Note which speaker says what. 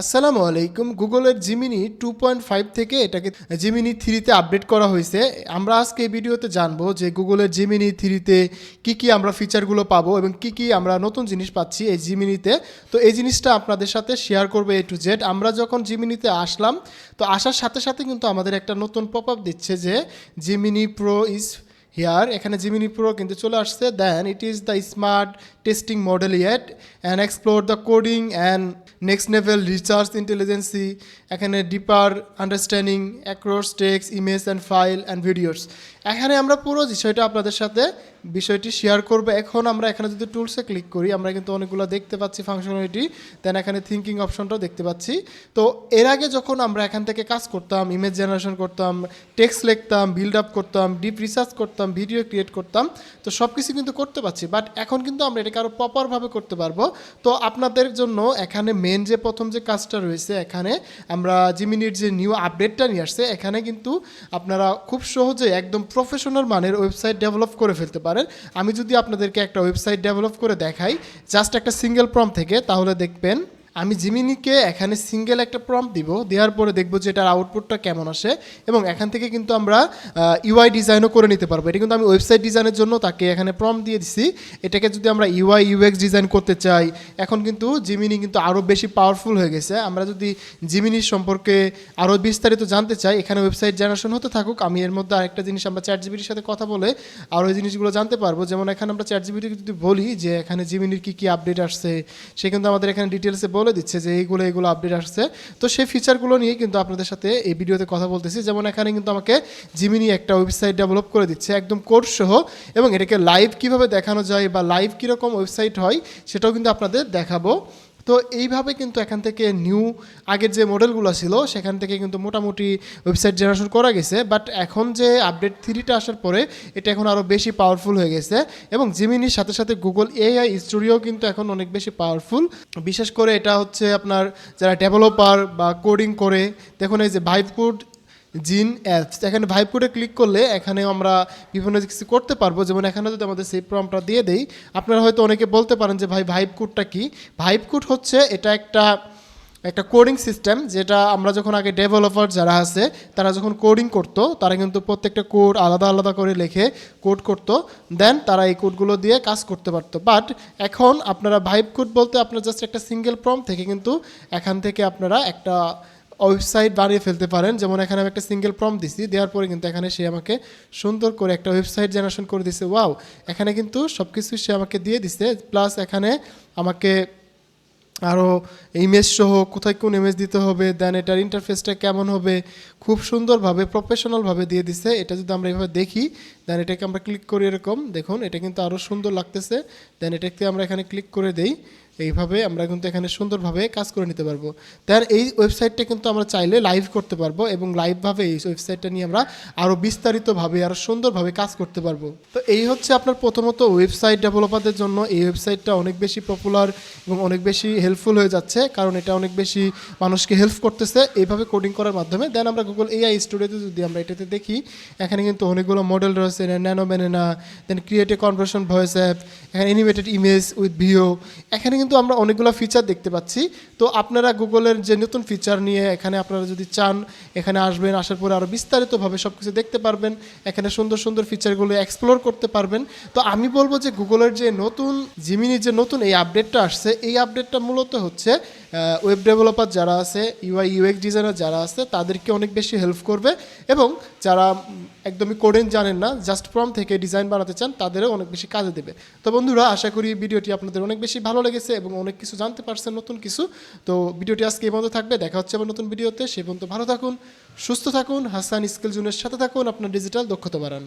Speaker 1: আসসালামু আলাইকুম। গুগলের জিমিনি টু পয়েন্ট ফাইভ থেকে এটাকে জিমিনি থ্রিতে আপডেট করা হয়েছে। আমরা আজকে এই ভিডিওতে জানব যে গুগলের জিমিনি থ্রিতে কি কি আমরা ফিচারগুলো পাবো এবং কি কি আমরা নতুন জিনিস পাচ্ছি এই জিমিনিতে তো। এই জিনিসটা আপনাদের সাথে শেয়ার করব এ টু জেড আমরা যখন জিমিনিতে আসলাম, তো আসার সাথে সাথে কিন্তু আমাদের একটা নতুন পপ আপ দিচ্ছে যে জিমিনি প্রো ইজ হিয়ার এখানে জিমিনি প্রো কিন্তু চলে আসছে। Then it is the smart testing model yet and explore the coding and next level recharge intelligence এখানে deeper understanding across text image and file and videos এখানে আমরা পুরো বিষয়টা আপনাদের সাথে, বিষয়টি শেয়ার করব। এখন আমরা এখানে যদি টুলসে ক্লিক করি, আমরা কিন্তু অনেকগুলো দেখতে পাচ্ছি ফাংশনালিটি দেন এখানে থিঙ্কিং অপশনটাও দেখতে পাচ্ছি। তো এর আগে যখন আমরা এখান থেকে কাজ করতাম ইমেজ জেনারেশন করতাম টেক্সট লিখতাম বিল্ড আপ করতাম ডিপ রিসার্চ করতাম ভিডিও ক্রিয়েট করতাম, তো সব কিছু কিন্তু করতে পারছি। বাট এখন কিন্তু আমরা এটাকে আরও প্রপারভাবে করতে পারব। তো আপনাদের জন্য এখানে মেন যে প্রথম যে কাজটা রয়েছে, এখানে আমরা জিমিনির যে নিউ আপডেটটা নিয়ে আসছে, এখানে কিন্তু আপনারা খুব সহজে একদম প্রফেশনাল মানের ওয়েবসাইট ডেভেলপ করে ফেলতে পারেন। আমি যদি আপনাদেরকে একটা ওয়েবসাইট ডেভেলপ করে দেখাই জাস্ট একটা সিঙ্গেল প্রম থেকে, তাহলে দেখবেন আমি জিমিনিকে এখানে সিঙ্গেল একটা প্রম্পট দিব, দেওয়ার পরে দেখব যে এটার আউটপুটটা কেমন আসে এবং এখান থেকে কিন্তু আমরা ইউআই ডিজাইনও করে নিতে পারব। এটা কিন্তু আমি ওয়েবসাইট ডিজাইনের জন্য তাকে এখানে প্রম্পট দিয়ে দিছি। এটাকে যদি আমরা ইউআই ইউএক্স ডিজাইন করতে চাই, এখন কিন্তু জিমিনি কিন্তু আরও বেশি পাওয়ারফুল হয়ে গেছে। আমরা যদি জিমিনির সম্পর্কে আরও বিস্তারিত জানতে চাই, এখানে ওয়েবসাইট জেনারেশন হতে থাকুক, আমি এর মধ্যে আরেকটা জিনিস আমরা চ্যাট জিবিটির সাথে কথা বলে আরও এই জিনিসগুলো জানতে পারব। যেমন এখানে আমরা চ্যাট জিবিটিকে যদি বলি যে এখানে জিমিনির কী কী আপডেট আসছে, সে কিন্তু আমাদের এখানে ডিটেলসে বলে দিচ্ছে যে এইগুলো এইগুলো আপডেট আসছে। তো সেই ফিচারগুলো নিয়ে কিন্তু আপনাদের সাথে এই ভিডিওতে কথা বলতেছি। যেমন এখানে কিন্তু আমাকে জিমিনি একটা ওয়েবসাইট ডেভেলপ করে দিচ্ছে, একদম কোর্স সহ। এবং এটাকে লাইভ কীভাবে দেখানো যায় বা লাইভ কীরকম ওয়েবসাইট হয়, সেটাও কিন্তু আপনাদের দেখাবো। তো এইভাবে কিন্তু এখান থেকে নিউ আগের যে মডেলগুলো ছিল, সেখান থেকে কিন্তু মোটামুটি ওয়েবসাইট জেনারেশন করা গেছে। বাট এখন যে আপডেট থ্রিটা আসার পরে, এটা এখন আরও বেশি পাওয়ারফুল হয়ে গেছে। এবং জিমিনির সাথে সাথে গুগল এআই স্টুডিও কিন্তু এখন অনেক বেশি পাওয়ারফুল বিশেষ করে এটা হচ্ছে আপনার যারা ডেভেলপার বা কোডিং করে, দেখুন এই যে ভাইভকুড জিন অ্যাপস। এখানে ভাইব কোডে ক্লিক করলে এখানে আমরা বিভিন্ন কিছু করতে পারব। যেমন এখানে যদি আমাদের সেই প্রমটা দিয়ে দেই, আপনারা হয়তো অনেকে বলতে পারেন যে, ভাই ভাইব কোডটা কি? ভাইব কোড হচ্ছে এটা একটা একটা কোডিং সিস্টেম যেটা আমরা যখন আগে ডেভেলপার যারা আছে, তারা যখন কোডিং করতো, তারা কিন্তু প্রত্যেকটা কোড আলাদা আলাদা করে লিখে কোড করতো। দেন তারা এই কোডগুলো দিয়ে কাজ করতে পারতো। বাট এখন আপনারা ভাইব কোড বলতে আপনার জাস্ট একটা সিঙ্গেল প্রম থেকে কিন্তু এখান থেকে আপনারা একটা ওয়েবসাইট বানিয়ে ফেলতে পারেন। যেমন এখানে আমি একটা সিঙ্গেল প্রম দিছি, দেওয়ার পরে কিন্তু এখানে সে আমাকে সুন্দর করে একটা ওয়েবসাইট জেনারেশন করে দিছে। ওয়াও এখানে কিন্তু সব কিছু সে আমাকে দিয়ে দিছে প্লাস এখানে আমাকে আরও ইমেজ সহ কোথায় কোন ইমেজ দিতে হবে দেন এটার ইন্টারফেসটা কেমন হবে, খুব সুন্দরভাবে প্রফেশনালভাবে দিয়ে দিছে। এটা যদি আমরা এভাবে দেখি দেন এটাকে আমরা ক্লিক করি এরকম। দেখুন, এটা কিন্তু আরও সুন্দর লাগতেছে। দেন এটাকে আমরা এখানে ক্লিক করে দেই। এইভাবে আমরা কিন্তু এখানে সুন্দরভাবে কাজ করে নিতে পারব। দেন এই ওয়েবসাইটটা কিন্তু আমরা চাইলে লাইভ করতে পারব এবং লাইভভাবে এই ওয়েবসাইটটা নিয়ে আমরা আরও বিস্তারিতভাবে আরও সুন্দরভাবে কাজ করতে পারব। তো এই হচ্ছে আপনার প্রথমত ওয়েবসাইট ডেভেলপারদের জন্য। এই ওয়েবসাইটটা অনেক বেশি পপুলার এবং অনেক বেশি হেল্পফুল হয়ে যাচ্ছে, কারণ এটা অনেক বেশি মানুষকে হেল্প করতেছে। এইভাবে কোডিং করার মাধ্যমে, দেন আমরা গুগল এআই স্টুডিওতে যদি আমরা এটাতে দেখি, এখানে কিন্তু অনেকগুলো মডেল রয়েছে nano banana then create conversion voice app এখানে অ্যানিমেটেড ইমেজ উইথ ভিও এখানে কিন্তু আমরা অনেকগুলো ফিচার দেখতে পাচ্ছি। তো আপনারা গুগলের যে নতুন ফিচার নিয়ে এখানে আপনারা যদি চান, এখানে আসবেন, আসার পরে আরও বিস্তারিতভাবে সব কিছু দেখতে পারবেন, এখানে সুন্দর সুন্দর ফিচারগুলো এক্সপ্লোর করতে পারবেন। তো আমি বলব যে গুগলের যে নতুন জিমিনির যে নতুন এই আপডেটটা আসছে, এই আপডেটটা মূলত হচ্ছে ওয়েব ডেভেলপার যারা আছে ইউআই ইউএক্স ডিজাইনার যারা আছে, তাদেরকে অনেক বেশি হেল্প করবে এবং যারা একদমই কোডেন জানেন না জাস্ট ফর্ম থেকে ডিজাইন বানাতে চান, তাদেরও অনেক বেশি কাজে দেবে। তো বন্ধুরা, আশা করি ভিডিওটি আপনাদের অনেক বেশি ভালো লেগেছে। এবং অনেক কিছু জানতে পারছেন, নতুন কিছু। তো ভিডিওটি আজকে এই পর্যন্ত থাকবে। দেখা হচ্ছে আবার নতুন ভিডিওতে। সে পর্যন্ত ভালো থাকুন, সুস্থ থাকুন। হাসান স্কিল জুনের সাথে থাকুন। আপনার ডিজিটাল দক্ষতা বাড়ান।